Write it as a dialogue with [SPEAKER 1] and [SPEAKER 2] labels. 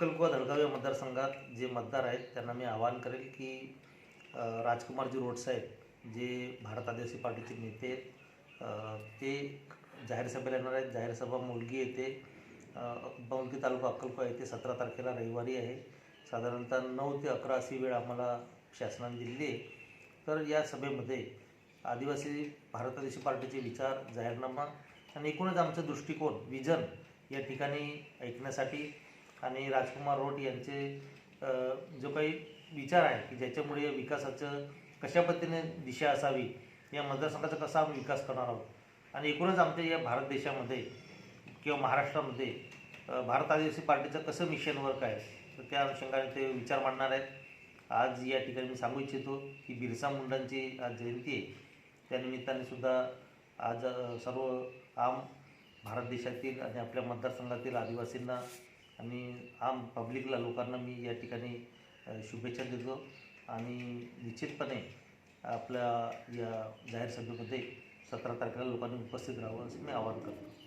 [SPEAKER 1] अक्कलकुवा धडगाव या मतदारसंघात जे मतदार आहेत त्यांना मी आवाहन करेल की राजकुमारजी रोड साहेब जे भारत आदिवासी पार्टीचे नेते आहेत ते जाहीर सभेला येणार आहेत. जाहीर सभा मुलगी येथे बौंदी तालुका अक्कलकुवा येथे सतरा तारखेला रविवारी आहे. साधारणतः नऊ ते अकरा अशी वेळ आम्हाला शासनाने दिलेली आहे. तर या सभेमध्ये आदिवासी भारत आदिवासी पार्टीचे विचार जाहीरनामा आणि एकूणच आमचं दृष्टिकोन विजन या ठिकाणी ऐकण्यासाठी आणि राजकुमार रोट यांचे जो काही विचार आहे की ज्याच्यामुळे या विकासाचं कशा पद्धतीने दिशा असावी या मतदारसंघाचा कसा आम्ही विकास करणार आहोत? आणि एकूणच आमच्या या भारत देशामध्ये किंवा महाराष्ट्रामध्ये भारत आदिवासी पार्टीचं कसं मिशन वर्क आहे? तर त्या अनुषंगाने ते विचार मांडणार आहेत. आज या ठिकाणी मी सांगू इच्छितो की बिरसा मुंडांची आज जयंती आहे. त्यानिमित्ताने सुद्धा आज सर्व आम भारत देशातील आणि आपल्या मतदारसंघातील आदिवासींना आणि आम पब्लिकला लोकांना मी या ठिकाणी शुभेच्छा देतो. आणि निश्चितपणे आपल्या या जाहीर सभेमध्ये सतरा तारखेला लोकांनी उपस्थित राहावं असं मी आवाहन करतो.